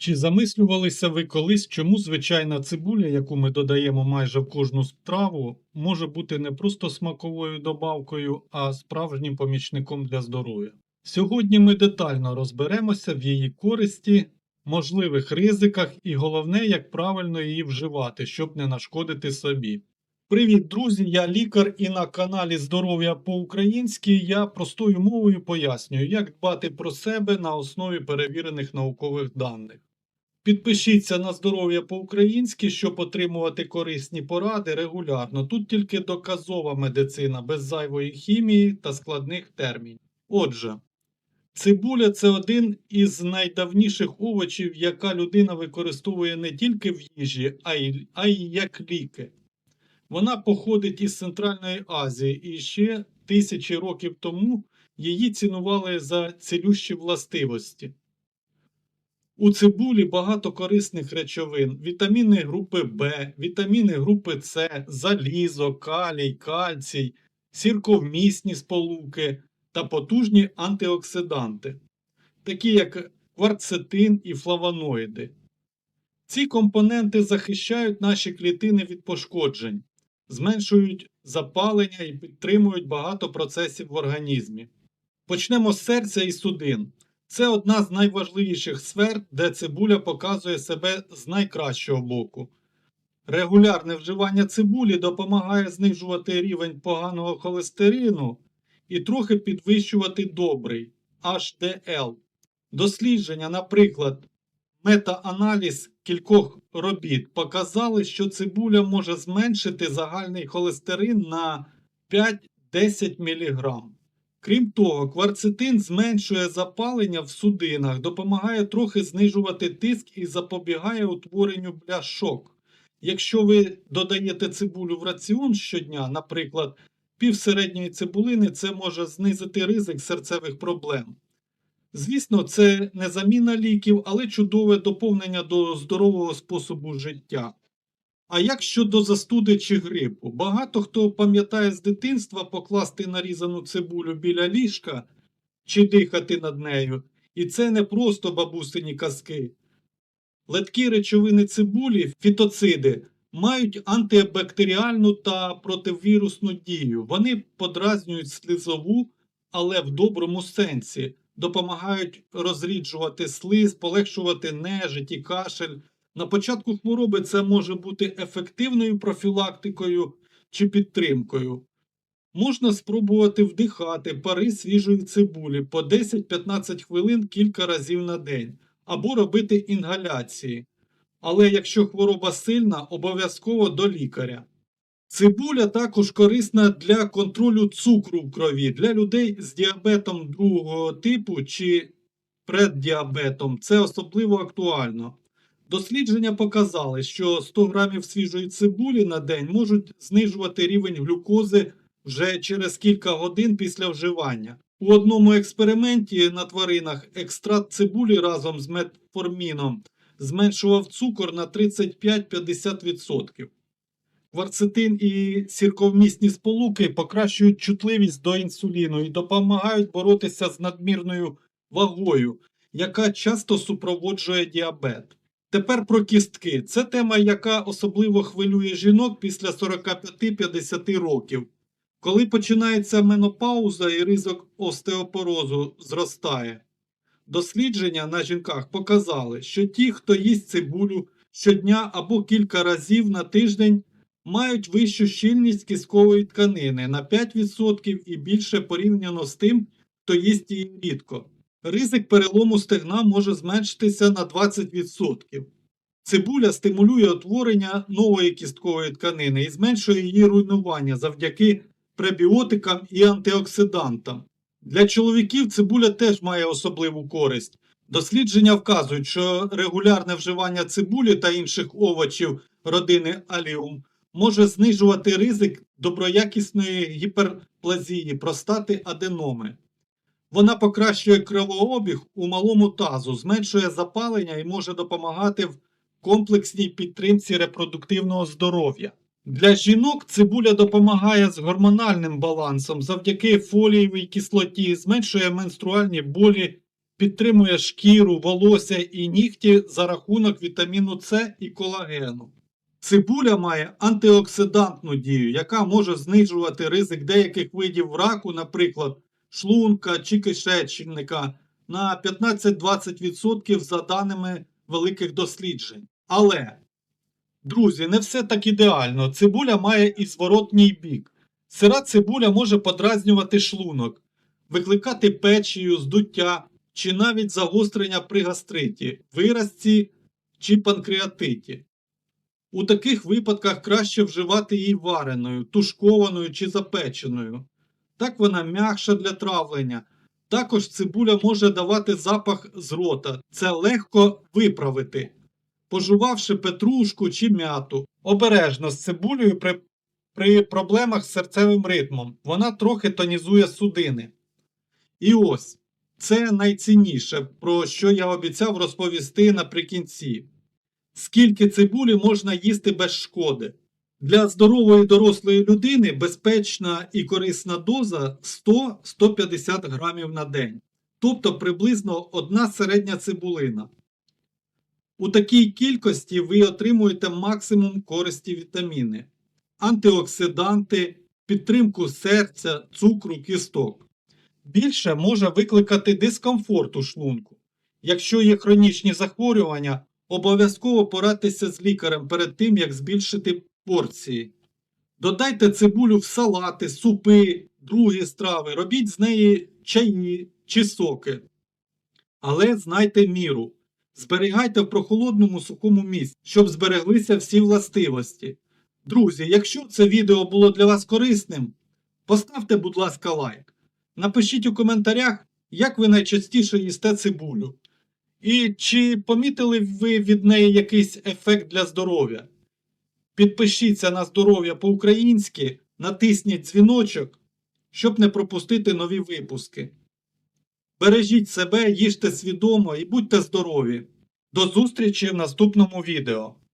Чи замислювалися ви колись, чому звичайна цибуля, яку ми додаємо майже в кожну страву, може бути не просто смаковою добавкою, а справжнім помічником для здоров'я? Сьогодні ми детально розберемося в її користі, можливих ризиках і головне, як правильно її вживати, щоб не нашкодити собі. Привіт, друзі! Я лікар і на каналі Здоров'я по-українськи я простою мовою пояснюю, як дбати про себе на основі перевірених наукових даних. Підпишіться на здоров'я по-українськи, щоб отримувати корисні поради регулярно. Тут тільки доказова медицина без зайвої хімії та складних термінів. Отже, цибуля це один із найдавніших овочів, яка людина використовує не тільки в їжі, а й, а й як ліки. Вона походить із Центральної Азії і ще тисячі років тому її цінували за цілющі властивості. У цибулі багато корисних речовин: вітаміни групи В, вітаміни групи С, залізо, калій, кальцій, сірковмісні сполуки та потужні антиоксиданти, такі як кварцетин і флавоноїди. Ці компоненти захищають наші клітини від пошкоджень, зменшують запалення і підтримують багато процесів в організмі. Почнемо з серця і судин. Це одна з найважливіших сфер, де цибуля показує себе з найкращого боку. Регулярне вживання цибулі допомагає знижувати рівень поганого холестерину і трохи підвищувати добрий HDL. Дослідження, наприклад, метааналіз кількох робіт показали, що цибуля може зменшити загальний холестерин на 5-10 мг. Крім того, кварцетин зменшує запалення в судинах, допомагає трохи знижувати тиск і запобігає утворенню бляшок. Якщо ви додаєте цибулю в раціон щодня, наприклад, пів середньої цибулини, це може знизити ризик серцевих проблем. Звісно, це не заміна ліків, але чудове доповнення до здорового способу життя. А як щодо застуди чи грипу? Багато хто пам'ятає з дитинства покласти нарізану цибулю біля ліжка чи дихати над нею, і це не просто бабусині казки. Леткі речовини цибулі, фітоциди, мають антибактеріальну та противірусну дію. Вони подразнюють слизову, але в доброму сенсі, допомагають розріджувати слиз, полегшувати нежить і кашель. На початку хвороби це може бути ефективною профілактикою чи підтримкою. Можна спробувати вдихати пари свіжої цибулі по 10-15 хвилин кілька разів на день або робити інгаляції. Але якщо хвороба сильна, обов'язково до лікаря. Цибуля також корисна для контролю цукру в крові для людей з діабетом другого типу чи преддіабетом. Це особливо актуально. Дослідження показали, що 100 грамів свіжої цибулі на день можуть знижувати рівень глюкози вже через кілька годин після вживання. У одному експерименті на тваринах екстракт цибулі разом з метформіном зменшував цукор на 35-50%. Кварцетин і сірковмісні сполуки покращують чутливість до інсуліну і допомагають боротися з надмірною вагою, яка часто супроводжує діабет. Тепер про кістки. Це тема, яка особливо хвилює жінок після 45-50 років. Коли починається менопауза і ризик остеопорозу зростає. Дослідження на жінках показали, що ті, хто їсть цибулю щодня або кілька разів на тиждень, мають вищу щільність кісткової тканини на 5% і більше порівняно з тим, хто їсть її рідко. Ризик перелому стегна може зменшитися на 20%. Цибуля стимулює утворення нової кісткової тканини і зменшує її руйнування завдяки пребіотикам і антиоксидантам. Для чоловіків цибуля теж має особливу користь. Дослідження вказують, що регулярне вживання цибулі та інших овочів родини аліум може знижувати ризик доброякісної гіперплазії простати аденоми. Вона покращує кровообіг у малому тазу, зменшує запалення і може допомагати в комплексній підтримці репродуктивного здоров'я. Для жінок цибуля допомагає з гормональним балансом завдяки фолієвій кислоті, зменшує менструальні болі підтримує шкіру, волосся і нігті за рахунок вітаміну С і колагену. Цибуля має антиоксидантну дію, яка може знижувати ризик деяких видів раку, наприклад, шлунка чи кишечника, на 15-20% за даними великих досліджень. Але, друзі, не все так ідеально. Цибуля має і зворотній бік. Сира цибуля може подразнювати шлунок, викликати печію, здуття чи навіть загострення при гастриті, виразці чи панкреатиті. У таких випадках краще вживати її вареною, тушкованою чи запеченою. Так вона м'якша для травлення. Також цибуля може давати запах з рота. Це легко виправити, пожувавши петрушку чи м'яту. Обережно з цибулею при, при проблемах з серцевим ритмом. Вона трохи тонізує судини. І ось це найцінніше, про що я обіцяв розповісти наприкінці. Скільки цибулі можна їсти без шкоди? Для здорової дорослої людини безпечна і корисна доза 100-150 грамів на день, тобто приблизно одна середня цибулина. У такій кількості ви отримуєте максимум користі вітаміни, антиоксиданти, підтримку серця, цукру, кісток. Більше може викликати дискомфорт у шлунку. Якщо є хронічні захворювання, обов'язково порадьтеся з лікарем перед тим, як збільшити порції. Додайте цибулю в салати, супи, другі страви, робіть з неї чаї чи соки. Але знайте міру. Зберігайте в прохолодному сухому місці, щоб збереглися всі властивості. Друзі, якщо це відео було для вас корисним, поставте, будь ласка, лайк. Напишіть у коментарях, як ви найчастіше їсте цибулю. І чи помітили ви від неї якийсь ефект для здоров'я? Підпишіться на здоров'я по-українськи, натисніть дзвіночок, щоб не пропустити нові випуски. Бережіть себе, їжте свідомо і будьте здорові. До зустрічі в наступному відео.